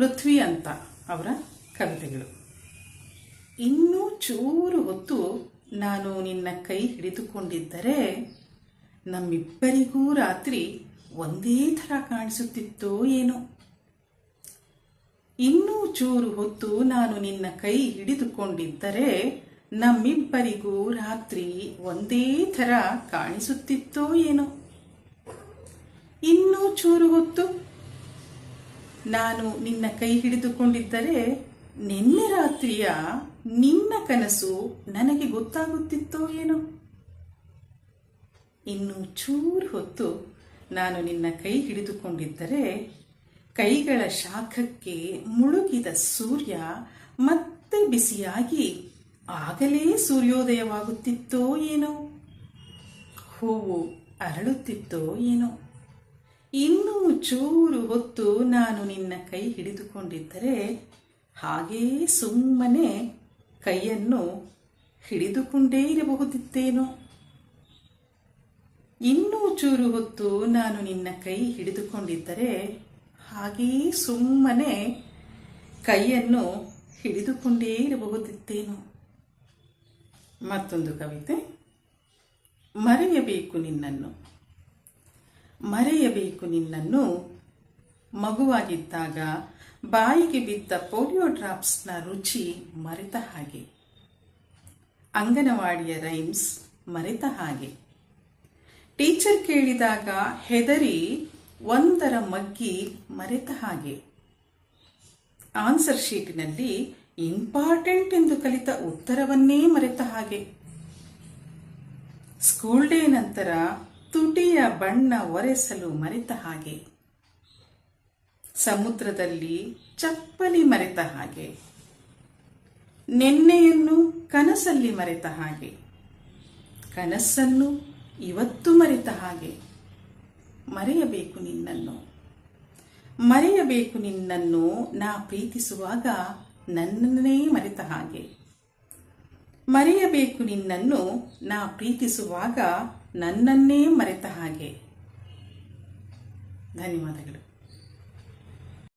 ಪೃಥ್ವಿ ಅಂತ ಅವರ ಕವಿತೆಗಳು. ಇನ್ನೂ ಚೂರು ಹೊತ್ತು ನಾನು ನಿನ್ನ ಕೈ ಹಿಡಿದುಕೊಂಡಿದ್ದರೆ ನಮ್ಮಿಬ್ಬರಿಗೂ ರಾತ್ರಿ ಒಂದೇ ಥರ ಕಾಣಿಸುತ್ತಿತ್ತೋ ಏನೋ. ಇನ್ನೂ ಚೂರು ಹೊತ್ತು ನಾನು ನಿನ್ನ ಕೈ ಹಿಡಿದುಕೊಂಡಿದ್ದರೆ ನಮ್ಮಿಬ್ಬರಿಗೂ ರಾತ್ರಿ ಒಂದೇ ಥರ ಕಾಣಿಸುತ್ತಿತ್ತೋ ಏನೋ. ಇನ್ನೂ ಚೂರು ಹೊತ್ತು ನಾನು ನಿನ್ನ ಕೈ ಹಿಡಿದುಕೊಂಡಿದ್ದರೆ ನಿನ್ನೆ ರಾತ್ರಿಯ ನಿನ್ನ ಕನಸು ನನಗೆ ಗೊತ್ತಾಗುತ್ತಿತ್ತೋ ಏನೋ? ಇನ್ನು ಚೂರು ಹೊತ್ತು ನಾನು ನಿನ್ನ ಕೈ ಹಿಡಿದುಕೊಂಡಿದ್ದರೆ ಕೈಗಳ ಶಾಖಕ್ಕೆ ಮುಳುಗಿದ ಸೂರ್ಯ ಮತ್ತೆ ಬಿಸಿಯಾಗಿ ಆಗಲೇ ಸೂರ್ಯೋದಯವಾಗುತ್ತಿತ್ತೋ ಏನೋ? ಹೂವು ಅರಳುತ್ತಿತ್ತೋ ಏನೋ? ಇನ್ನೂ ಚೂರು ಹೊತ್ತು ನಾನು ನಿನ್ನ ಕೈ ಹಿಡಿದುಕೊಂಡಿದ್ದರೆ ಹಾಗೇ ಸುಮ್ಮನೆ ಕೈಯನ್ನು ಹಿಡಿದುಕೊಂಡೇ ಇರಬಹುದಿತ್ತೇನೋ? ಇನ್ನೂ ಚೂರು ಹೊತ್ತು ನಾನು ನಿನ್ನ ಕೈ ಹಿಡಿದುಕೊಂಡಿದ್ದರೆ ಹಾಗೇ ಸುಮ್ಮನೆ ಕೈಯನ್ನು ಹಿಡಿದುಕೊಂಡೇ ಇರಬಹುದಿತ್ತೇನೋ? ಮತ್ತೊಂದು ಕವಿತೆ. ಮರೆಯಬೇಕು ನಿನ್ನನ್ನು. ಮರೆಯಬೇಕು ನಿನ್ನನ್ನು. ಮಗುವಾಗಿದ್ದಾಗ ಬಾಯಿಗೆ ಬಿದ್ದ ಪೋಲಿಯೋ ಡ್ರಾಪ್ಸ್ನ ರುಚಿ ಮರೆತ ಹಾಗೆ. ಅಂಗನವಾಡಿಯ ರೈಮ್ಸ್ ಮರೆತ ಹಾಗೆ. ಟೀಚರ್ ಕೇಳಿದಾಗ ಹೆದರಿ ಒಂದರ ಮಗ್ಗಿ ಮರೆತ ಹಾಗೆ. ಆನ್ಸರ್ ಶೀಟ್ನಲ್ಲಿ ಇಂಪಾರ್ಟೆಂಟ್ ಎಂದು ಕಲಿತ ಉತ್ತರವನ್ನೇ ಮರೆತ ಹಾಗೆ. ಸ್ಕೂಲ್ ಡೇ ನಂತರ ತುಟಿಯ ಬಣ್ಣ ಒರೆಸಲು ಮರೆತ ಹಾಗೆ. ಸಮುದ್ರದಲ್ಲಿ ಚಪ್ಪಲಿ ಮರೆತ ಹಾಗೆ. ನೆನ್ನೆಯನ್ನು ಕನಸಲ್ಲಿ ಮರೆತ ಹಾಗೆ. ಕನಸನ್ನು ಇವತ್ತು ಮರೆತ ಹಾಗೆ. ಮರೆಯಬೇಕು ನಿನ್ನನ್ನು. ಮರೆಯಬೇಕು ನಿನ್ನನ್ನು ನಾ ಪ್ರೀತಿಸುವಾಗ ನನ್ನನ್ನೇ ಮರೆತ ಹಾಗೆ. ಮರೆಯಬೇಕು ನಿನ್ನನ್ನು ನಾ ಪ್ರೀತಿಸುವಾಗ ನನ್ನನ್ನೇ ಮರೆತ ಹಾಗೆ. ಧನ್ಯವಾದಗಳು.